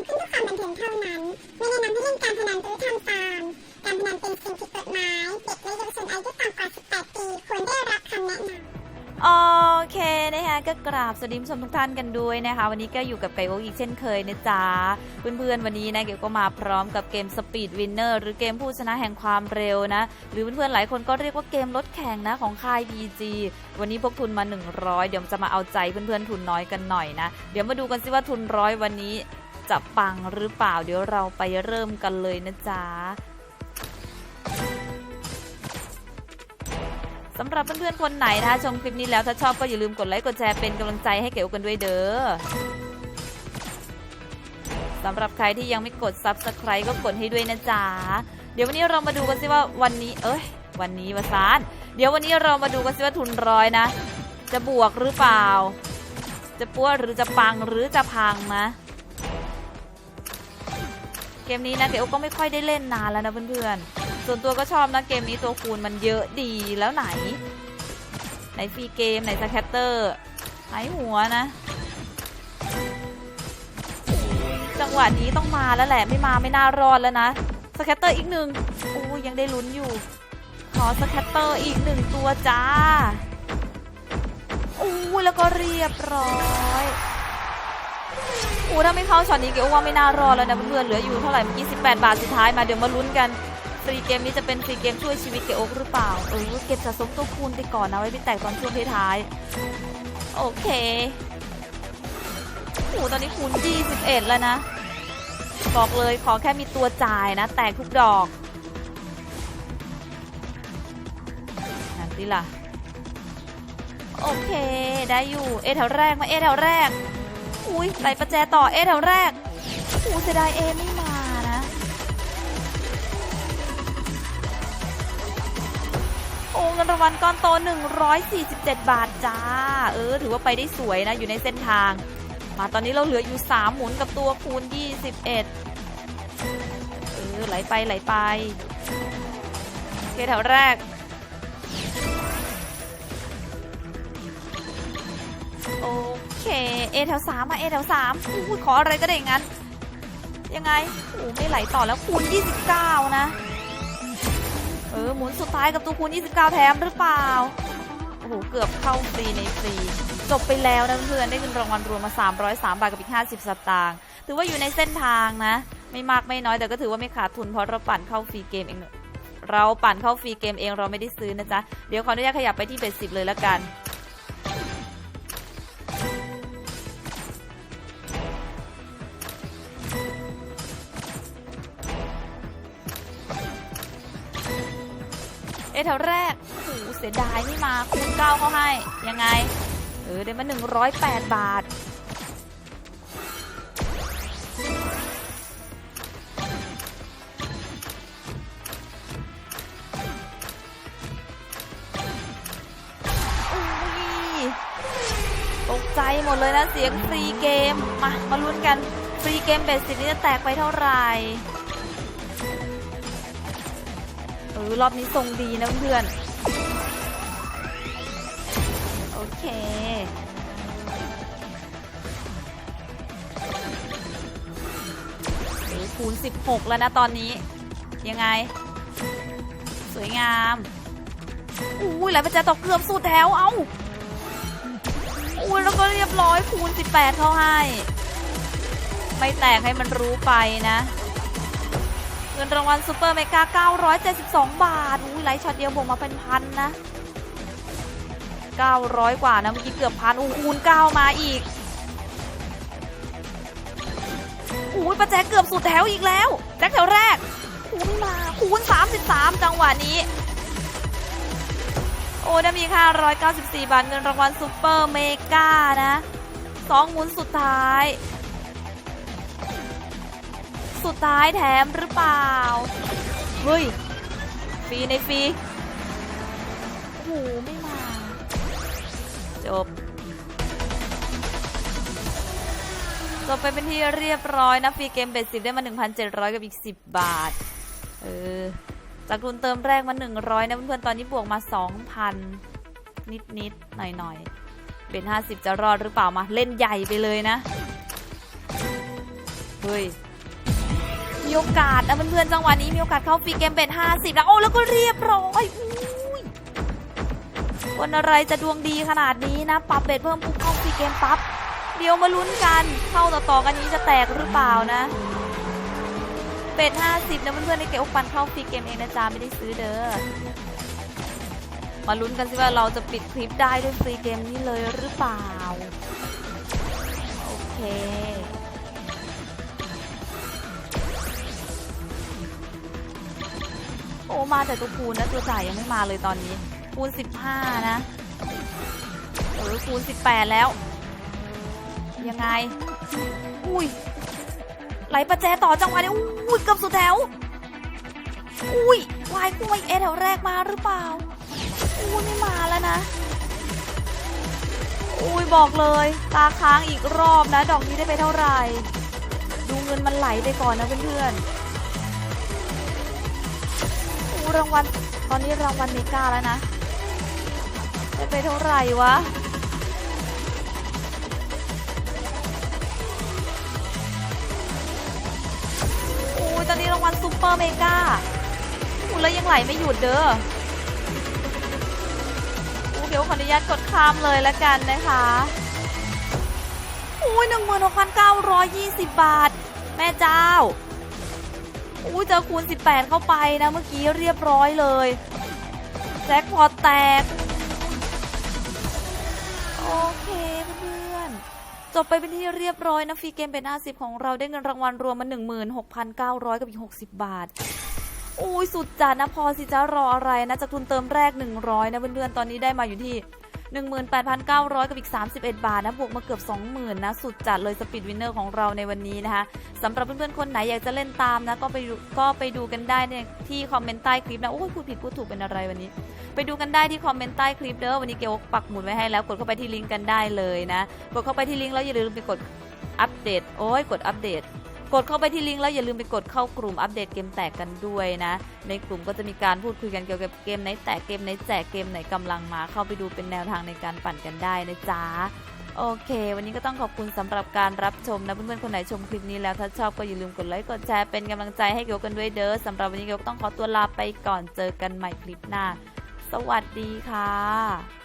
ำขึ้นเพื่อความบันเทิงเท่านั้น ไม่แนะนำให้เล่นการพนันหรือทำตามการพนันเป็นสิ่งผิดกฎหมาย เด็กและเยาวชนอายุต่ำกว่า 18 ปีควรได้รับคำแนะนำโอเคนะคะก็กราบสวัสดีผู้ชมทุกท่านกันด้วยนะคะ วันนี้ก็อยู่กับไก่โอ๊กอีกเช่นเคยนะจ๊ะเพื่อนๆวันนี้นะเกี่ยวก็มาพร้อมกับเกม Speed Winner หรือเกมผู้ชนะแห่งความเร็วนะ หรือเพื่อนๆหลายคนก็เรียกว่าเกมรถแข่งนะของค่าย PG วันนี้พกทุนมา 100 เดี๋ยวจะมาเอาใจเพื่อนๆทุนน้อยกันหน่อยนะ เดี๋ยวมาดูกันสิว่าทุนร้อยวันนี้ จะปังหรือเปล่า เดี๋ยวเราไปเริ่มกันเลยนะจ๊ะสำหรับเพื่อนๆคนไหนนะคะชมคลิปนี้แล้วถ้าชอบก็อย่าลืมกดไลค์กดแชร์เป็นกำลังใจให้เก๋วกันด้วยเด้อสำหรับใครที่ยังไม่กด Subscribe ก็กดให้ด้วยนะจ๊ะ เดี๋ยววันนี้เรามาดูกันสิว่าวันนี้ เอ้ย วันนี้วะซาน เดี๋ยววันนี้เรามาดูกันสิว่าทุนร้อยนะ จะบวกหรือเปล่า จะปั้วหรือจะปังหรือจะพังนะ เกมนี้นะเก๋วก็ไม่ค่อยได้เล่นนานแล้วนะเพื่อนๆ ส่วนตัวก็ชอบนะเกมนี้ตัวคูณมันเยอะดีแล้วไหน ไหนฟรีเกมไหนสแคตเตอร์หายหัวนะ จังหวะนี้ต้องมาแล้วแหละไม่มาไม่น่ารอดแล้วนะสแคตเตอร์อีกหนึ่งโอ้ยังได้ลุ้นอยู่ ขอสแคตเตอร์อีกหนึ่งตัวจ้าโอ้ยแล้วก็เรียบร้อย ถ้าไม่เข้าช็อตนี้เก๋ว่าไม่น่ารอดแล้วนะเพื่อนๆเหลืออยู่เท่าไหร่เมื่อกี้18 บาทสุดท้ายมาเดี๋ยวมาลุ้นกันฟรีเกมนี้จะเป็นฟรีเกมช่วยชีวิตเกโอกหรือเปล่าเออเก็บสะสมตัวคูณไปก่อนนะไว้ไปแตกตอนช่วงท้ายโอเคโอ้ตอนนี้คูณ21 แล้วนะ บอกเลยขอแค่มีตัวจ่ายนะ แตกทุกดอกนั่นสิล่ะ โอเค ได้อยู่ เอแถวแรกมาเอแถวแรก อุ้ยไหลประแจต่อเอแถวแรกอู้เสียดายเอไม่มานะ โอ้เงินรางวัลก้อนโต 147 บาทจ้า เออ ถือว่าไปได้สวยนะ อยู่ในเส้นทาง มาตอนนี้เราเหลืออยู่ 3 หมุนกับตัวคูณ 21 เออ ไหลไปไหลไปโอเคแถวแรก เอแถวสามมาเอแถวสามขออะไรก็ได้งั้น ยังไงโอ้ไม่ไหลต่อแล้วคูณ 29 นะ เออ หมุนสุดท้ายกับตัวคูณ 29 แถมหรือเปล่า โอ้โห เกือบเข้าฟรีในฟรี จบไปแล้วนะเพื่อนได้เงินรางวัลรวมมา 303 บาทกับอีก 50 สตางค์ถือว่าอยู่ในเส้นทางนะ ไม่มากไม่น้อยแต่ก็ถือว่าไม่ขาดทุนเพราะเราปั่นเข้าฟรีเกมเองเราปั่นเข้าฟรีเกมเองเราไม่ได้ซื้อนะจ๊ะ เดี๋ยวขออนุญาตขยับไปที่เบสิบเลยละกัน เอแถวแรกโอ้โหเสียดายไม่มาคูณเก้าเขาให้ ยังไง เออได้มา108บาทอุ้ยตกใจหมดเลยนะเสียงฟรีเกม มา มาลุ้นกัน ฟรีเกมเบสสินี้จะแตกไปเท่าไหร่ เออรอบนี้ทรงดีนะเพื่อน โอเค คูณ 16 แล้วนะตอนนี้ ยังไง สวยงามอุ้ยไหลไปจะตกเกือบสุดแถวเอ้าอุ้ยแล้วก็เรียบร้อยคูณ 18 เข้าให้ ไม่แตกให้มันรู้ไปนะ เงินรางวัลซูเปอร์เมกา 972 บาทอุ้ยไลท์ช็อตเดียวบวกมาเป็นพันนะ 900 กว่านะเมื่อกี้เกือบพันอู้คูณ9มาอีกอุ้ยประแจเกือบสุดแถวอีกแล้ว แจ็คแถวแรกคูณมาคูณ 33 จังหวะนี้ โอ้ได้มีค่า 194 บาทเงินรางวัลซูเปอร์เมกานะสองหมุนสุดท้าย สุดท้ายแถมหรือเปล่า เฮ้ย ฟรีในฟรีโอ้โหไม่มา จบ จบไปเป็นที่เรียบร้อยนะ ฟรีเกมเบ็ดสิบได้มา 1,700 กับอีก 10 บาท เออ จากทุนเติมแรกมา 100 นะเพื่อนๆ ตอนนี้บวกมา 2,000 นิดๆ หน่อยๆ เป็น 50 จะรอดหรือเปล่ามา เล่นใหญ่ไปเลยนะ เฮ้ย โอกาสนะเพื่อนๆจังหวะนี้มีโอกาสเข้าฟรีเกมเป็น50แล้วโอ้แล้วก็เรียบร้อยอุ้ยวันอะไรจะดวงดีขนาดนี้นะปรับเบ็ดเพิ่มปุ๊บเข้าฟรีเกมปั๊บเดี๋ยวมาลุ้นกันเข้าต่อๆกันนี้จะแตกหรือเปล่านะเป็ด50นะเพื่อนๆในเกมอกปันเข้าฟรีเกมเองนะจ๊ะไม่ได้ซื้อเด้อมาลุ้นกันสิว่าเราจะปิดคลิปได้ด้วยฟรีเกมนี้เลยหรือเปล่าโอเค อ้มาแต่ตัวคูณนะตัวจ่ายยังไม่มาเลยตอนนี้ คูณ 15 นะเออคูณ 18 แล้ว ยังไง อุ้ยไหลประแจต่อจังหวะนี้อุ้ยเกือบสุดแถว อุ้ยวายกุ้งเอแถวแรกมาหรือเปล่าอุ้ยไม่มาแล้วนะอุ้ยบอกเลย ตาค้างอีกรอบนะ ดอกนี้ได้ไปเท่าไหร่ ดูเงินมันไหลไปก่อนนะเพื่อนๆ รางวัล ตอนนี้รางวัลเมกาแล้วนะได้ไปเท่าไหร่วะอุ้ยตอนนี้รางวัลซูเปอร์เมกาอู้แล้วยังไหลไม่หยุดเด้ออู้เดี๋ยวขออนุญาตกดข้ามเลยแล้วกันนะคะอุ้ยหนึ่งหมื่นหกพันเก้าร้อยยี่สิบบาท แม่เจ้า อุ้ยเจอคูณสิบแปดเข้าไปนะเมื่อกี้เรียบร้อยเลยแจ็คพอตแตก โอเคเพื่อนๆ จบไปเป็นที่เรียบร้อยนะฟรีเกมเป็น50ของเราได้เงินรางวัลรวมมา 16,900 กับอีก 60 บาทอุ้ยสุดจัดนะพอสิจะรออะไรนะจากทุนเติมแรก 100 นะเพื่อนๆ ตอนนี้ได้มาอยู่ที่ 18,900 กับอีก 31 บาทนะ บวกมาเกือบ 20,000 นะ สุดจัดเลยสปีดวินเนอร์ของเราในวันนี้นะคะสำหรับเพื่อนๆ คนไหนอยากจะเล่นตามนะ ก็ไปก็ไปดูกันได้ในที่คอมเมนต์ใต้คลิปนะ โอ้ยพูดผิดพูดถูกเป็นอะไรวันนี้ ไปดูกันได้ที่คอมเมนต์ใต้คลิปเด้อ วันนี้เกลปักหมุดไว้ให้แล้ว กดเข้าไปที่ลิงก์กันได้เลยนะ กดเข้าไปที่ลิงก์แล้วอย่าลืมไปกดอัปเดต โอ้ย กดอัปเดต กดเข้าไปที่ลิงก์แล้วอย่าลืมไปกดเข้ากลุ่มอัปเดตเกมแตกกันด้วยนะ ในกลุ่มก็จะมีการพูดคุยกันเกี่ยวกับเกมไหนแตกเกมไหนแจกเกมไหนกำลังมา เข้าไปดูเป็นแนวทางในการปั่นกันได้นะจ๊ะโอเค วันนี้ก็ต้องขอบคุณสำหรับการรับชมนะเพื่อนๆคนไหนชมคลิปนี้แล้วถ้าชอบก็อย่าลืมกดไลค์กดแชร์เป็นกำลังใจให้เกียวกันด้วยเด้อสำหรับวันนี้เกียวก็ต้องขอตัวลาไปก่อนเจอกันใหม่คลิปหน้า สวัสดีค่ะ